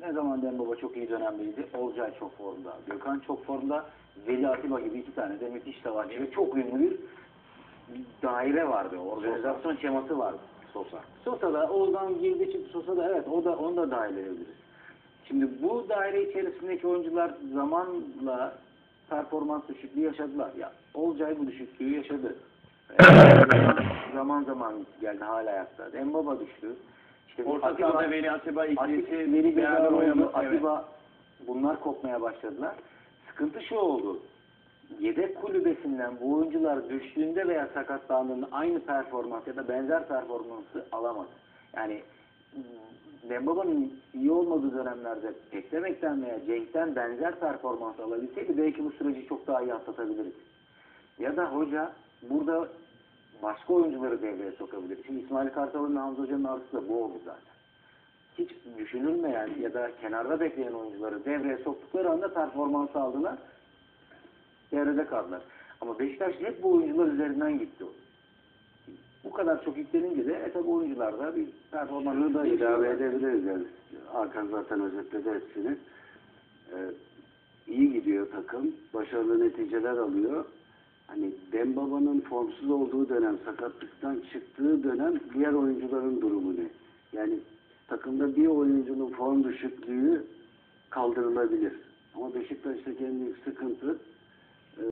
Ne zaman Dembaba çok iyi dönemdeydi. Olcay çok formda. Gökhan çok formda. Veli Atiba gibi iki tane de müthiş savaşçı ve çok ünlü bir daire vardı. Organizasyon şeması vardı. Sosa. Sosa da oradan girdi çıktı Sosa da evet o da onu da dahil edebiliriz. Şimdi bu daire içerisindeki oyuncular zamanla performans düşüklüğü yaşadılar. Ya Olcay bu düşüklüğü yaşadı. Zaman zaman geldi hala ayakta. Dembaba düştü. Orta Veli Atiba ikilisi Veli beraber oynadı. Atiba bunlar kopmaya başladılar. Sıkıntı şu oldu. Yedek kulübesinden bu oyuncular düştüğünde veya sakatlandığında aynı performans ya da benzer performansı alamadı. Yani Dembaba'nın iyi olmadığı dönemlerde Eklemek'ten veya Cenk'ten benzer performans alabilseydi belki bu süreci çok daha iyi atlatabilirdi. Ya da hoca burada başka oyuncuları devreye sokabilir. Şimdi İsmail Kartal'ın Hamza Hoca'nın artısı da bu oldu zaten hiç düşünülmeyen ya da kenarda bekleyen oyuncuları devreye soktukları anda performans aldılar. Devrede kaldılar. Ama Beşiktaş hep bu oyuncular üzerinden gitti. Bu kadar çok yüklenince de e tabi oyuncularda bir performans Şunu da ilave edebiliriz yani. Hakan zaten özetledi hepsini. Ee, iyi gidiyor takım. Başarılı neticeler alıyor. Hani Dembaba'nın formsuz olduğu dönem, sakatlıktan çıktığı dönem diğer oyuncuların durumu ne? Yani takımda bir oyuncunun form düşüklüğü kaldırılabilir. Ama Beşiktaş'taki en sıkıntı